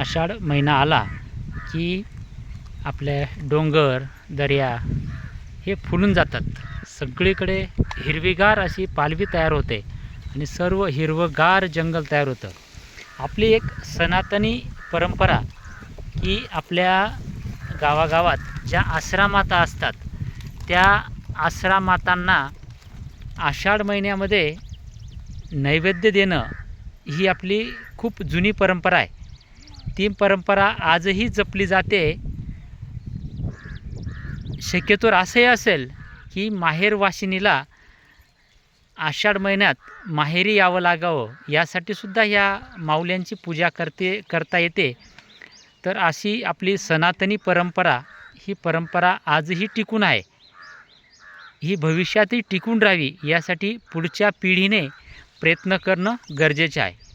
आषाढ महिना आला की आपले डोंगर दर्या हे फुलून जातात. सगळीकडे हिरवीगार अशी पालवी तयार होते आणि सर्व हिरवंगार जंगल तयार होतं. आपली एक सनातनी परंपरा की आपल्या गावागावात ज्या आश्रामाता असतात त्या आश्रामातांना आषाढ महिन्यामध्ये नैवेद्य देणं ही आपली खूप जुनी परंपरा आहे. ती परंपरा आजही जपली जाते. शक्यतोवर असंही असेल की माहेर वाशिनीला आषाढ महिन्यात माहेरी यावं लागावं यासाठी सुद्धा ह्या माऊल्यांची पूजा करते करता येते. तर अशी आपली सनातनी परंपरा ही परंपरा आजही टिकून आहे. ही भविष्यातही टिकून राहावी यासाठी पुढच्या पिढीने प्रयत्न करणं गरजेचे आहे.